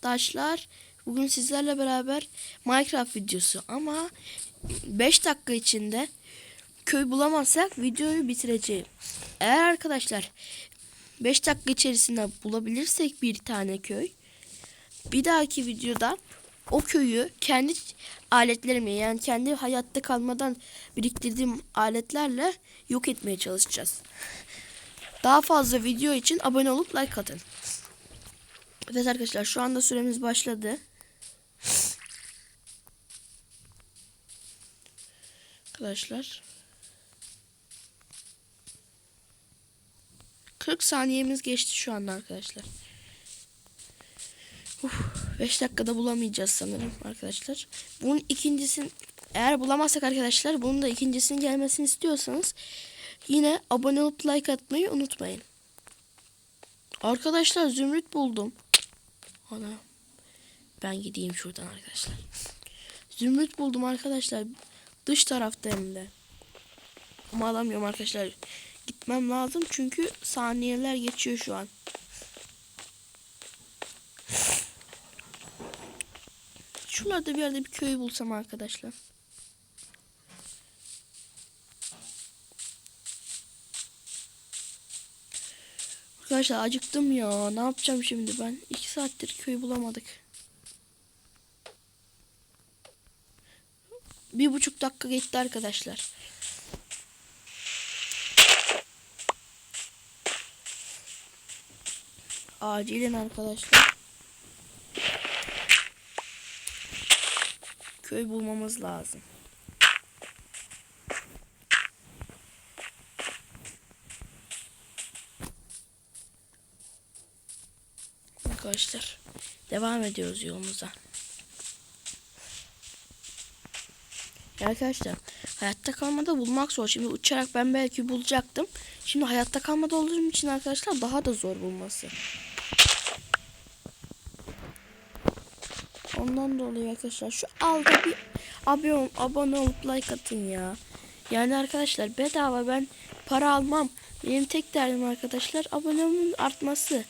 arkadaşlar. Bugün sizlerle beraber Minecraft videosu ama 5 dakika içinde köy bulamazsak videoyu bitireceğim. Eğer arkadaşlar 5 dakika içerisinde bulabilirsek bir tane köy bir dahaki videoda o köyü kendi aletlerimle yani kendi hayatta kalmadan biriktirdiğim aletlerle yok etmeye çalışacağız. Daha fazla video için abone olup like atın. Evet arkadaşlar şu anda süremiz başladı. Arkadaşlar. 40 saniyemiz geçti şu anda arkadaşlar. 5 dakikada bulamayacağız sanırım arkadaşlar. Bunun ikincisini eğer bulamazsak arkadaşlar bunun da ikincisinin gelmesini istiyorsanız yine abone olup like atmayı unutmayın. Arkadaşlar zümrüt buldum. Ana. Ben gideyim şuradan arkadaşlar. Zümrüt buldum arkadaşlar. Dış tarafta hem de. Ama alamıyorum arkadaşlar. Gitmem lazım çünkü saniyeler geçiyor şu an. Şuralarda bir yerde bir köy bulsam arkadaşlar. Arkadaşlar acıktım ya. Ne yapacağım şimdi ben? İki saattir köy bulamadık. Bir buçuk dakika geçti arkadaşlar. Acilen arkadaşlar. Köy bulmamız lazım. Arkadaşlar devam ediyoruz yolumuza. Arkadaşlar hayatta kalmada bulmak zor. Şimdi uçarak ben belki bulacaktım. Şimdi hayatta kalmada olduğum için arkadaşlar daha da zor bulması. Ondan dolayı arkadaşlar şu alta bir abone, abone olup like atın ya. Yani arkadaşlar bedava ben para almam. Benim tek derdim arkadaşlar abonemin artması.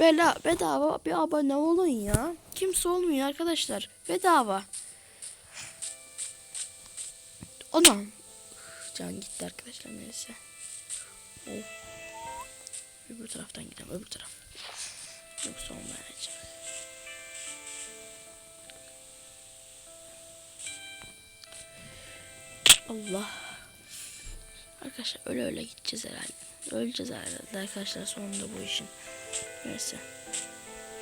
Bela, bedava bir abone olun ya. Kimse olmuyor arkadaşlar. Bedava. Anam. Can gitti arkadaşlar neyse. Oh. Öbür taraftan gidelim öbür taraf. Yoksa olmayacak. Allah. Arkadaşlar öyle öyle gideceğiz herhalde. Öleceğiz herhalde arkadaşlar sonunda bu işin. Neyse.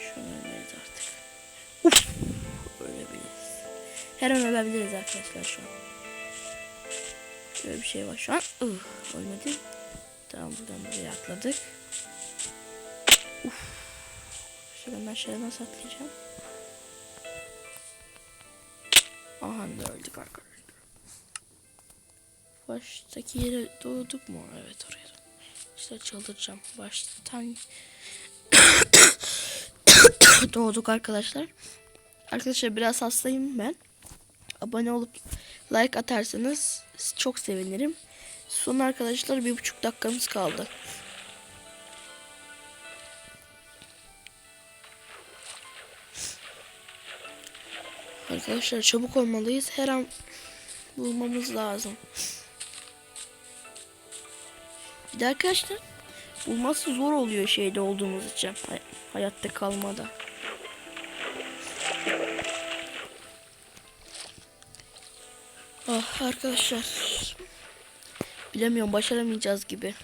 Şunu ölmeliyiz artık. Uf. Ölebiliriz. Her an ölebiliriz arkadaşlar şu an. Böyle bir şey var şu an. Uh, ölmedi. Tamam buradan buraya atladık. Uf. Şuradan aşağıya nasıl atlayacağım? Aha da öldük arkadaşlar. Baştaki yere doğduk mu? Evet oraya. İşte çıldıracağım. Baştan doğduk arkadaşlar. Arkadaşlar biraz hastayım ben. Abone olup like atarsanız çok sevinirim. Son arkadaşlar bir buçuk dakikamız kaldı. Arkadaşlar çabuk olmalıyız. Her an bulmamız lazım. Bir de arkadaşlar bulması zor oluyor şeyde olduğumuz için. Hay- hayatta kalmada. Ah arkadaşlar. Bilemiyorum başaramayacağız gibi.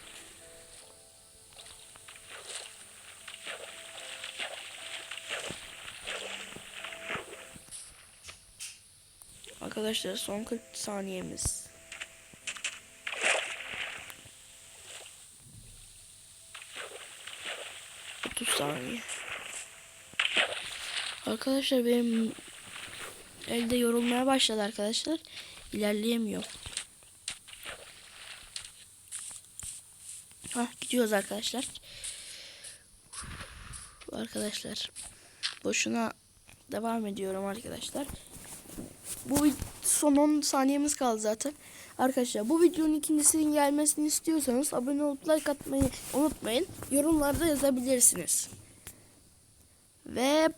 Arkadaşlar son 40 saniyemiz. Otuz saniye. Arkadaşlar benim elde yorulmaya başladı arkadaşlar. İlerleyemiyor. Hah gidiyoruz arkadaşlar. Arkadaşlar boşuna devam ediyorum arkadaşlar. Bu son 10 saniyemiz kaldı zaten. Arkadaşlar bu videonun ikincisinin gelmesini istiyorsanız abone olup like atmayı unutmayın. Yorumlarda yazabilirsiniz. Ve